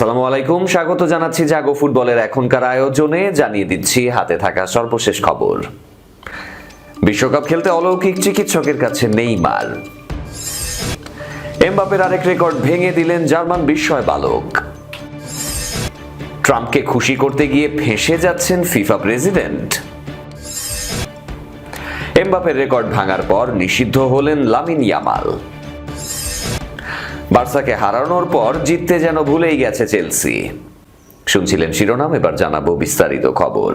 আসসালামু আলাইকুম। স্বাগত জানাচ্ছি জাগো ফুটবলের এখনকার আয়োজনে। জানিয়ে দিচ্ছি, হাতে থাকা সর্বশেষ খবর। বিশ্বকাপ খেলতে অলৌকিক চিকিৎসকের কাছে নেইমার। এমবাপের আরেক রেকর্ড ভেঙে দিলেন জার্মান বিস্ময় বালক। ট্রাম্পকে খুশি করতে গিয়ে ফেঁসে যাচ্ছেন ফিফা প্রেসিডেন্ট। এমবাপের রেকর্ড ভাঙার পর নিষিদ্ধ হলেন লামিন ইয়ামাল। বার্সাকে হারানোর পর জিততে যেন ভুলেই গেছে চেলসি। শুনছিলেন শিরোনাম, এবার জানাব বিস্তারিত খবর।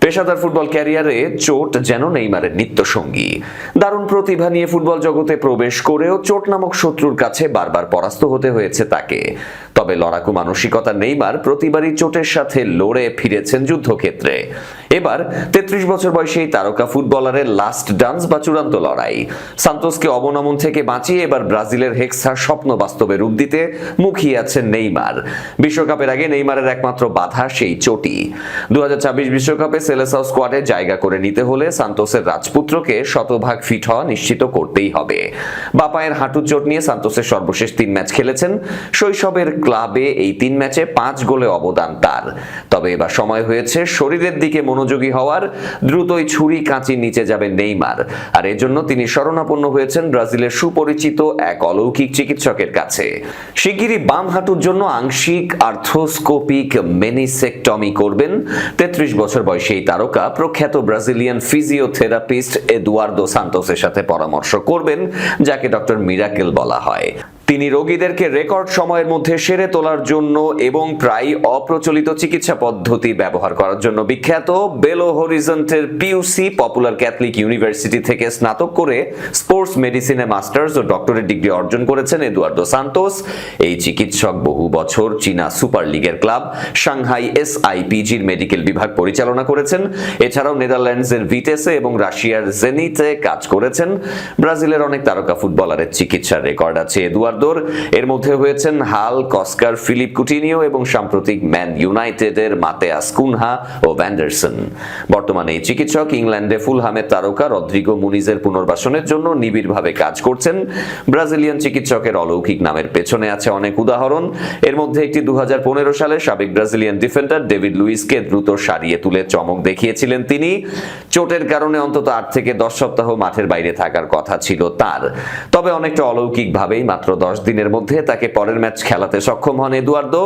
পেশাদার ফুটবল ক্যারিয়ারে চোট যেন নেইমারের নিত্য সঙ্গী দারুণ প্রতিভা নিয়ে ফুটবল জগতে প্রবেশ করেও চোট নামক শত্রুর কাছে বারবার পরাস্ত হতে হয়েছে তাকে। তবে লড়াকু মানসিকতা নেইমার প্রতিবারই চোটের সাথে লড়ে ফিরেছেন যুদ্ধক্ষেত্রে। এবার তেত্রিশ বছর বয়সী এই তারকা ফুটবলারের লাস্ট ডান্স বা চূড়ান্ত লড়াই। সান্তোসকে অবনমন থেকে বাঁচিয়ে এবার ব্রাজিলের হেক্সার স্বপ্ন বাস্তবে রূপ দিতে মুখিয়ে আছেন নেইমার। বিশ্বকাপের আগে নেইমারের একমাত্র বাধা সেই চোটি দু বিশ্বকাপে সেলেসাও স্কোয়াডে জায়গা করে নিতে হলে সান্তোসের রাজপুত্রকে শতভাগ ফিট হওয়া নিশ্চিত করতেই হবে। বাপায়ের হাঁটুর চোট নিয়ে সান্তোসের সর্বশেষ তিন ম্যাচ খেলেছেন শৈশবের ক্লাবে এই তিন ম্যাচে পাঁচ গোলে অবদান তার। তবে এবার সময় হয়েছে শরীরের দিকে মনোযোগী হওয়ার। দ্রুতই ছুরি কাঁচির নিচে যাবেন নেইমার। আর এজন্য তিনি শরণাপন্ন হয়েছেন ব্রাজিলের সুপরিচিত এক অলৌকিক চিকিৎসকের কাছে। শিগগিরই বাম হাঁটুর জন্য আংশিক আর্থোস্কোপিক মেনিসেকটমি করবেন। তেত্রিশ বছর বয়সী এই তারকা প্রখ্যাত ব্রাজিলিয়ান ফিজিওথেরাপিস্ট এদুয়ার্দো সান্তোসের সাথে পরামর্শ করবেন, যাকে ডক্টর মিরাকেল বলা হয়। তিনি রোগীদেরকে রেকর্ড সময়ের মধ্যে সেরে তোলার জন্য এবং প্রায় অপ্রচলিত চিকিৎসা পদ্ধতি ব্যবহার করার জন্য বিখ্যাত বেলো হরিজন্টের পিউসি পপুলার ক্যাথলিক ইউনিভার্সিটি থেকে স্নাতক করে স্পোর্টস মেডিসিনে মাস্টার্স ও ডক্টরেট ডিগ্রি অর্জন করেছেন এদুয়ার্দো সান্তোস এই চিকিৎসক বহু বছর চীনা সুপার লিগের ক্লাব সাংহাই এসআইপিজির মেডিকেল বিভাগ পরিচালনা করেছেন। এছাড়াও নেদারল্যান্ডসের ভিটেসে এবং রাশিয়ার জেনিতে কাজ করেছেন। ব্রাজিলের অনেক তারকা ফুটবলারের চিকিৎসার রেকর্ড আছে। এদুয়ার্দোর এর মধ্যে হয়েছেন হাল, কস্কার, ফিলিপ কুটিনিও এবং সাম্প্রতিক ম্যান ইউনাইটেডের মাতেয়াস কুনহা ও ভ্যান্ডারসন। বর্তমানে এই চিকিৎসক ইংল্যান্ডে ফুলহামের তারকা রদ্রিগো মুনিজের পুনর্বাসনের জন্য নিবিড়ভাবে কাজ করছেন। ব্রাজিলিয়ান চিকিৎসকের অলৌকিক নামের পেছনে আছে অনেক উদাহরণ। এর মধ্যে একটি দু হাজার পনেরো সালে সাবেক ব্রাজিলিয়ান ডিফেন্ডার ডেভিড লুইসকে দ্রুত সারিয়ে তুলে চমক দেখিয়েছিলেন তিনি। চোটের কারণে অন্তত আট থেকে দশ সপ্তাহ মাঠের বাইরে থাকার কথা ছিল তার। তবে অনেকটা অলৌকিকভাবেই মাত্র দশ দিনের মধ্যে তাকে পরের ম্যাচ খেলাতে সক্ষম হন এদুয়ার্দো।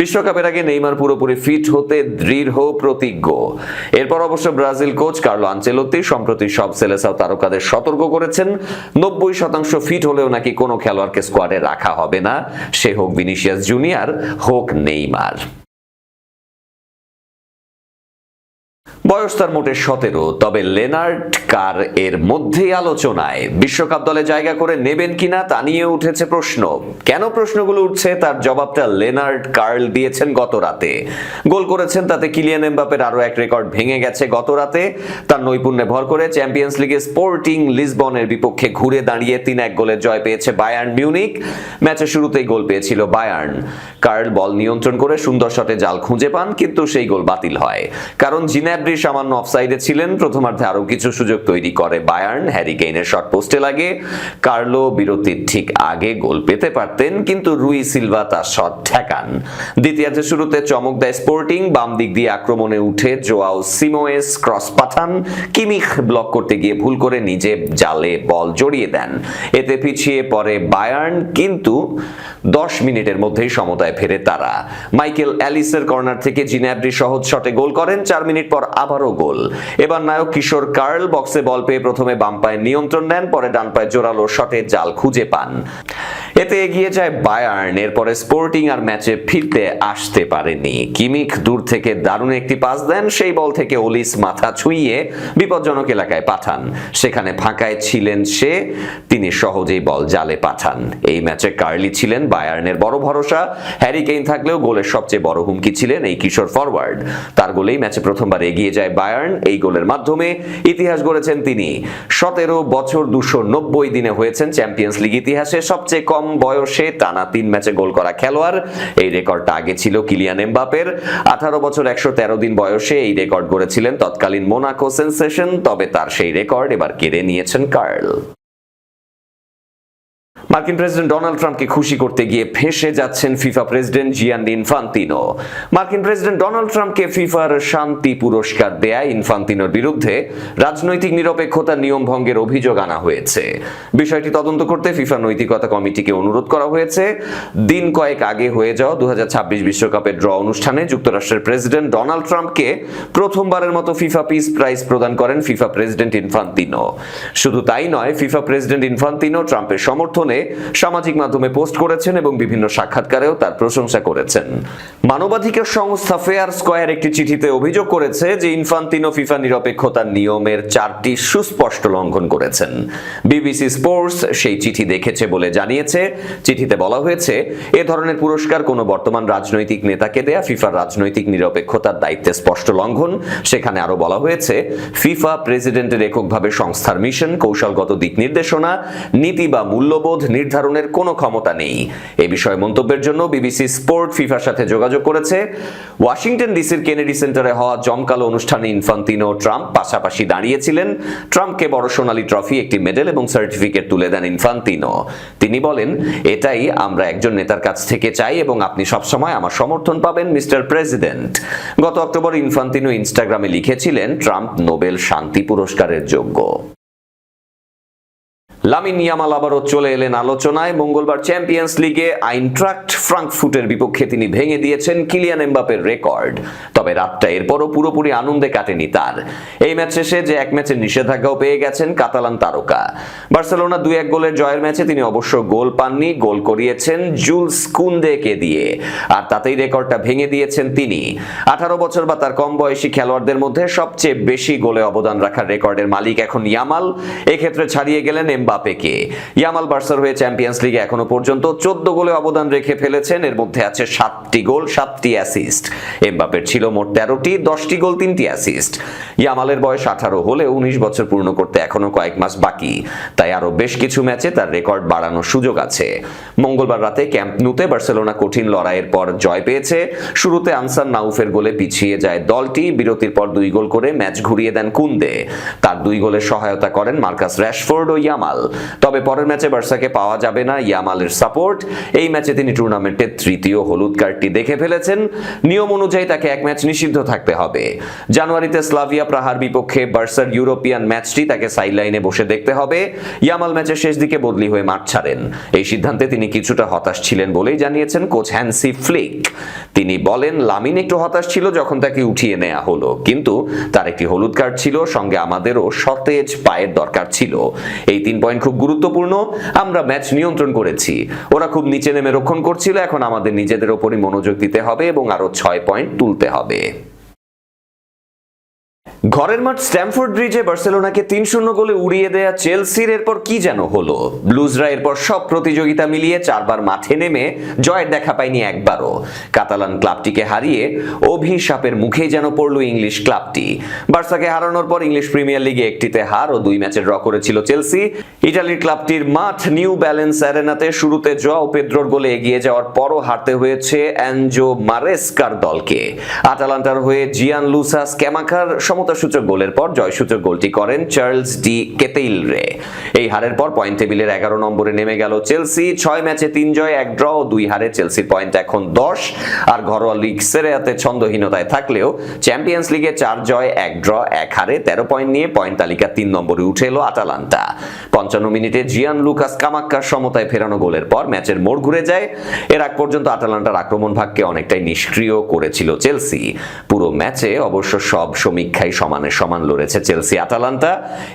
বিশ্বকাপের আগে নেইমার পুরোপুরি ফিট হতে দৃঢ় প্রতিজ্ঞ। এরপর অবশ্য ব্রাজিল কোচ কার্লো আঞ্চেলত্তি সম্প্রতি সব সেলেসাও তারকাদের সতর্ক করেছেন। নব্বই শতাংশ ফিট হলেও নাকি কোনো খেলোয়াড়কে স্কোয়াডে রাখা হবে না। সে হোক ভিনিসিয়াস জুনিয়র, হোক নেইমার। বয়স তার মোটে সতেরো, তবে লেনার্ড কার এর মধ্যেই আলোচনায়। বিশ্বকাপ দলে জায়গা করে নেবেন কিনা তা নিয়ে উঠেছে প্রশ্ন। কেন প্রশ্নগুলো উঠছে তার জবাবটা লেনার্ড কার্ল দিয়েছেন গত রাতে। গোল করেছেন তাতে কিলিয়ান এমবাপের আরও এক রেকর্ড ভেঙে গেছে গত রাতে। তার নৈপুণ্যে ভর করে চ্যাম্পিয়ন্স লিগে স্পোর্টিং লিসবনের বিপক্ষে ঘুরে দাঁড়িয়ে তিন এক গোলের জয় পেয়েছে বায়ার্ন মিউনিক। ম্যাচের শুরুতেই গোল পেয়েছিল বায়ার্ন। কার্ল বল নিয়ন্ত্রণ করে সুন্দর শটে জাল খুঁজে পান, কিন্তু সেই গোল বাতিল হয়। কারণ জিনাব্রি সামান্য অফসাইডে ছিলেন। প্রথমার্ধে আরও কিছু সুযোগ তৈরি করে বায়ার্ন হ্যারি কেইনের শট পোস্টে লাগে। কার্লো বিরতির ঠিক আগে গোল পেতে পারতেন, কিন্তু রুই সিলভা তার শট ঠেকান। দ্বিতীয়ার্ধে শুরুতে চমক দেয় স্পোর্টিং বাম দিক দিয়ে আক্রমণে উঠে জোয়াও সিমোয়েস ক্রস পাঠান। কিমিখ ব্লক করতে গিয়ে ভুল করে নিজে জালে বল জড়িয়ে দেন। এতে পিছিয়ে পড়ে বায়ার্ন কিন্তু দশ মিনিটের মধ্যেই সমতায় ফেরে তারা। মাইকেল অ্যালিসের কর্নার থেকে জিনাব্রি সহজ শটে গোল করেন, চার মিনিট পর আবারও গোল। এবার নায়ক কিশোর কার্ল বক্সে বল পেয়ে প্রথমে বাম পায়ে নিয়ন্ত্রণ নেন, পরে ডান পায়ে জোরালো শটে জাল খুঁজে পান। এতে এগিয়ে যায় বায়ার্ন এরপরে স্পোর্টিং আর ম্যাচে ফিরতে আসতে পারেনি। কিমিক দূর থেকে দারুণ একটি পাস দেন, সেই বল থেকে ওলিস মাথা ছুঁইয়ে বিপজ্জনক এলাকায় পাঠান। সেখানে ফাঁকায় ছিলেন সে, তিনি সহজেই বল জালে পাঠান। এই ম্যাচে কার্লি ছিলেন বায়ার্নের বড় ভরসা। হ্যারি কেইন থাকলেও গোলের সবচেয়ে বড় হুমকি ছিলেন এই কিশোর ফরওয়ার্ড তার গোলেই ম্যাচে প্রথমবার এগিয়ে যায় বায়ার্ন এই গোলের মাধ্যমে ইতিহাস গড়েছেন তিনি। সতেরো বছর দুশো দিনে হয়েছেন চ্যাম্পিয়ন্স লিগ ইতিহাসে সবচেয়ে কম বয়সে টানা তিন ম্যাচে গোল করা খেলোয়াড়। এই রেকর্ডটা আগে ছিল কিলিয়ান এমবাপের আঠারো বছর একশো তেরো দিন বয়সে এই রেকর্ড গড়েছিলেন তৎকালীন মোনাকো সেন্সেশন, তবে তার সেই রেকর্ড এবার কেড়ে নিয়েছেন কার্ল। মার্কিন প্রেসিডেন্ট ডোনাল্ড ট্রাম্পকে খুশি করতে গিয়ে ফেঁসে যাচ্ছেন ফিফা প্রেসিডেন্ট জিয়ান ইনফান্তিনো। মার্কিন প্রেসিডেন্ট ডোনাল্ড ট্রাম্পকে ফিফার শান্তি পুরস্কার দেয়া ইনফান্তিনোর বিরুদ্ধে রাজনৈতিক নিরপেক্ষতা নিয়ম ভঙ্গের অভিযোগ আনা হয়েছে। বিষয়টি তদন্ত করতে ফিফা নৈতিকতা কমিটিকে অনুরোধ করা হয়েছে। দিন কয়েক আগে হয়ে যাওয়া দু বিশ্বকাপের ড্র অনুষ্ঠানে যুক্তরাষ্ট্রের প্রেসিডেন্ট ডোনাল্ড ট্রাম্পকে প্রথমবারের মতো ফিফা পিস প্রাইজ প্রদান করেন ফিফা প্রেসিডেন্ট ইনফান্তিনো। শুধু তাই নয়, ফিফা প্রেসিডেন্ট ইনফান্তিনো ট্রাম্পের সমর্থনে সামাজিক মাধ্যমে পোস্ট করেছেন এবং বিভিন্ন সাক্ষাৎকারেও তার প্রশংসা করেছেন। মানবাধিকার সংস্থা ফেয়ার স্কয়ার একটি চিঠিতে অভিযোগ করেছে যে ইনফান্তিনো ফিফা নিরপেক্ষতার নিয়মের চারটি সুস্পষ্ট লঙ্ঘন করেছেন। বিবিসি স্পোর্টস সেই চিঠি দেখেছে বলে জানিয়েছে। চিঠিতে বলা হয়েছে, এ ধরনের পুরস্কার কোনো বর্তমান রাজনৈতিক নেতাকে দেয়া ফিফার রাজনৈতিক নিরপেক্ষতার দায়িত্বে স্পষ্ট লঙ্ঘন। সেখানে আরও বলা হয়েছে, ফিফা প্রেসিডেন্টের এককভাবে সংস্থার মিশন, কৌশলগত দিক নির্দেশনা, নীতি বা মূল্যবোধ নির্ধারণের কোনো ক্ষমতা নেই। এ বিষয়ে মন্তব্যের জন্য বিবিসি স্পোর্ট ফিফার সাথে যোগাযোগ করেছে। ওয়াশিংটন ডিসির কেনেডি সেন্টারে হওয়া জমকালো অনুষ্ঠানে ইনফান্তিনো ট্রাম্প পাশাপাশি দাঁড়িয়েছিলেন। ট্রাম্পকে বড় সোনালী ট্রফি, একটি মেডেল এবং সার্টিফিকেট তুলে দেন ইনফান্তিনো। তিনি বলেন, এটাই আমরা একজন নেতার কাছ থেকে চাই এবং আপনি সবসময় আমার সমর্থন পাবেন, মিস্টার প্রেসিডেন্ট। গত অক্টোবর ইনফান্তিনো ইনস্টাগ্রামে লিখেছিলেন, ট্রাম্প নোবেল শান্তি পুরস্কারের যোগ্য। লামিন ইয়ামাল আবারও চলে এলেন আলোচনায়। মঙ্গলবার চ্যাম্পিয়ন্স লিগে আইনট্রাক্ট ফ্রাঙ্কফুটের বিপক্ষে তিনি ভেঙে দিয়েছেন কিলিয়ান এমবাপের রেকর্ড তবে রাতটা এরপরও পুরোপুরি আনন্দে কাটেনি তার। এই ম্যাচ শেষে যে এক ম্যাচের নিষেধাজ্ঞাও পেয়ে গেছেন কাতালান তারকা। বার্সেলোনা দুই এক গোলের জয়ের ম্যাচে তিনি অবশ্য গোল পাননি, গোল করিয়েছেন জুলস কুন্দেকে দিয়ে। আর তাতেই রেকর্ডটা ভেঙে দিয়েছেন তিনি। আঠারো বছর বা তার কম বয়সী খেলোয়াড়দের মধ্যে সবচেয়ে বেশি গোলে অবদান রাখার রেকর্ডের মালিক এখন ইয়ামাল। এক্ষেত্রে ছাড়িয়ে গেলেন এমবাপেকে ইয়ামাল বার্সার হয়ে চ্যাম্পিয়ন্স লিগে এখনও পর্যন্ত চোদ্দ গোলে অবদান রেখে ফেলেছেন। এর মধ্যে আছে সাতটি গোল, সাতটি অ্যাসিস্ট এমবাপের ছিল মোট তেরোটি, দশটি গোল, তিনটি অ্যাসিস্ট ইয়ামালের বয়স আঠারো হলে উনিশ বছর পূর্ণ করতে এখনও কয়েক মাস বাকি। তাই আরও বেশ কিছু ম্যাচে তার রেকর্ড বাড়ানোর সুযোগ আছে। মঙ্গলবার রাতে ক্যাম্প নুতে বার্সেলোনা কঠিন লড়াইয়ের পর জয় পেয়েছে। শুরুতে আনসার নাউফের গোলে পিছিয়ে যায় দলটি, বিরতির পর দুই গোল করে ম্যাচ ঘুরিয়ে দেন কুন্দে। তার দুই গোলের সহায়তা করেন মার্কাস র্যাশফোর্ড ও ইয়ামাল। তবে পরের ম্যাচে বার্সাকে পাওয়া যাবে না ইয়ামালের সাপোর্ট। এই ম্যাচে তিনি টুর্নামেন্টের তৃতীয় হলুদ কার্ডটি দেখে ফেলেছেন। নিয়ম অনুযায়ী তাকে এক ম্যাচ নিষিদ্ধ থাকতে হবে। জানুয়ারিতে স্লাভিয়া প্রাহার বিপক্ষে বার্সার ইউরোপিয়ান ম্যাচটি তাকে সাইডলাইনে বসে দেখতে হবে। ইয়ামাল ম্যাচের শেষ দিকে বদলি হয়ে মাঠ ছাড়েন। এই সিদ্ধান্তে তিনি কিছুটা হতাশ ছিলেন বলেই জানিয়েছেন কোচ হ্যান্সি ফ্লিক। তিনি বলেন, লামিন একটু হতাশ ছিল যখন তাকে উঠিয়ে নেওয়া হলো, কিন্তু তার একটি হলুদ কার্ড ছিল, সঙ্গে আমাদেরও সতেজ পায়ের দরকার ছিল। এই তিন পয়েন্ট খুব গুরুত্বপূর্ণ, আমরা ম্যাচ নিয়ন্ত্রণ করেছি। ওরা খুব নিচে নেমে রক্ষণ করছিল, এখন আমাদের নিজেদের ওপরই মনোযোগ দিতে হবে এবং আরও ছয় পয়েন্ট তুলতে হবে। ঘরের মাঠ স্ট্যামফোর্ড ব্রিজে বার্সেলোনাকে তিন শূন্য গোলে উড়িয়ে দেয়া চেলসির এরপর কি যেন হলো? ব্লুজরা এরপর সব প্রতিযোগিতা মিলিয়ে চারবার মাঠে নেমে জয়ের দেখা পায়নি একবারও। কাতালান ক্লাবটিকে হারিয়ে অভিশাপের মুখেই যেন পড়ল ইংলিশ ক্লাবটি। বার্সাকে হারানোর পর ইংলিশ প্রিমিয়ার লিগে একটিতে হার ও দুই ম্যাচের ড্র করেছিল চেলসি। ইটালির ক্লাবটির মাঠ নিউ ব্যালেন্স অ্যারেনাতে শুরুতে জোয়াও পেদ্রোর গোলে এগিয়ে যাওয়ার পরও হারতে হয়েছে অ্যানজো মারেস্কার দলকে। আটালান্টার হয়ে জিয়ান লুসাস ক্যামাকার সমতাসূচক গোলের পর জয়সূচক গোলটি করেন চার্লস ডি কেতেইল রে এই হারের পর পয়েন্ট টেবিলের এগারো নম্বরে নেমে গেল চেলসি। ছয় ম্যাচে তিন জয়, এক ড্র ও দুই হারে চেলসির পয়েন্ট এখন দশ। আর ঘরোয়া লিগ সেরেয়াতে ছন্দহীনতায় থাকলেও চ্যাম্পিয়ন্স লিগে চার জয়, এক ড্র, এক হারে তেরো পয়েন্ট নিয়ে পয়েন্ট তালিকা তিন নম্বরে উঠে এলো আটালান্টা। পঞ্চান্ন মিনিটে জিয়ান লুকাস কামাক্কার সমতায় ফেরানো গোলের পর ম্যাচের মোড় ঘুরে যায়। এর আগ পর্যন্ত আটালান্টার আক্রমণ ভাগকে অনেকটাই নিষ্ক্রিয় করেছিল চেলসি। পুরো ম্যাচে অবশ্য সব সমীক্ষাই সমানে সমান লড়েছে চেলসি আটালান্টা।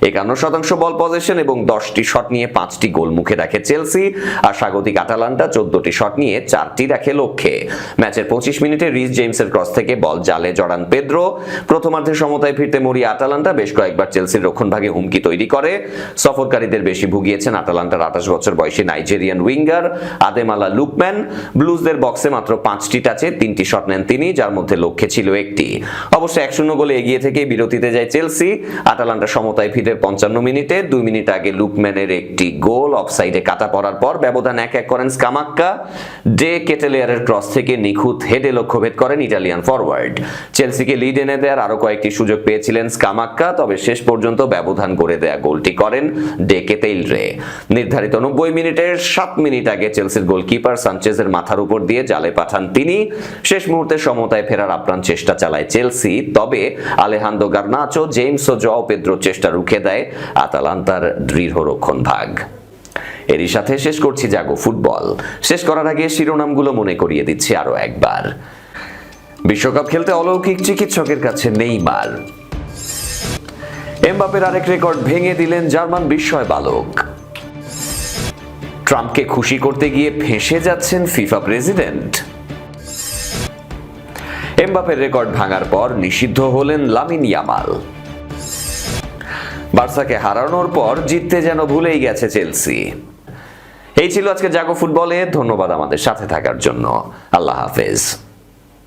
একান্ন শতাংশ বল পজিশন এবং দশটি শট নিয়ে পাঁচটি গোল মুখে রাখে চেলসি। আর স্বাগতিক আটালান্টা চোদ্দটি শট নিয়ে চারটি রাখে লক্ষ্যে। ম্যাচের পঁচিশ মিনিটে রিস জেমসের ক্রস থেকে বল জালে জড়ান পেদ্রো। প্রথমার্ধে সমতায় ফিরতে মরি আটালান্টা, বেশ কয়েকবার চেলসির রক্ষণভাগে হুমকি তৈরি করে। সফরকারীদের বেশি ভুগিয়েছেন আটালান্টার আঠাশ বছর বয়সী নাইজেরিয়ান উইঙ্গার আদেমালা লুকম্যান ব্লুজদের বক্সে মাত্র পাঁচটি টাচে তিনটি শট নেন তিনি, যার মধ্যে লক্ষ্যে ছিল একটি। অবশ্য এক শূন্য গোলে এগিয়ে থেকে বিরতিতে যায় চেলসি। আটালান্টা সমতায় ফিরে পঞ্চান্ন মিনিটে, দুই মিনিট আগে লুকম্যানের একটি গোল অফসাইডে কাটা পড়ার পর ব্যবধান এক এক করেন স্কামাক্কা। ডে কেটেলিয়ারের ক্রস থেকে নিখুঁত হেডে লক্ষ্যভেদ করেন ইটালিয়ান ফরওয়ার্ড। চেলসিকে লিড এনে দেওয়ার আরও কয়েকটি সুযোগ পেয়েছিলেন স্কামাক্কা, তবে শেষ পর্যন্ত ব্যবধান করে দেয়া গোলটি করেন ডে কেতেইলরে নির্ধারিত নব্বই মিনিটের সাত মিনিট আগে চেলসির গোলকিপার সানচেজের মাথার উপর দিয়ে জালে পাঠান তিনি। শেষ মুহূর্তে সমতায় ফেরার আপ্রাণ চেষ্টা চালায় চেলসি, তবে আলেহান্দো গার্নাচো, জেমস ও জও পেদ্রো চেষ্টা রুখে দেয় আতালান্তার দৃঢ় রক্ষণ ভাগ। এরই সাথে শেষ করছি জাগো ফুটবল। শেষ করার আগে শিরোনামগুলো মনে করিয়ে দিচ্ছি আরও একবার। বিশ্বকাপ খেলতে অলৌকিক চিকিৎসকের কাছে নেই নেইমার। এমবাপের আরেক রেকর্ড ভেঙে দিলেন জার্মান বিস্ময় বালক। ট্রাম্পকে খুশি করতে গিয়ে ফেঁসে যাচ্ছেন ফিফা প্রেসিডেন্ট। এমবাপের রেকর্ড ভাঙার পর নিষিদ্ধ হলেন লামিন ইয়ামাল। বার্সাকে হারানোর পর জিততে যেন ভুলেই গেছে চেলসি। এই ছিল আজকে জাগো ফুটবলে। ধন্যবাদ আমাদের সাথে থাকার জন্য। আল্লাহ হাফেজ।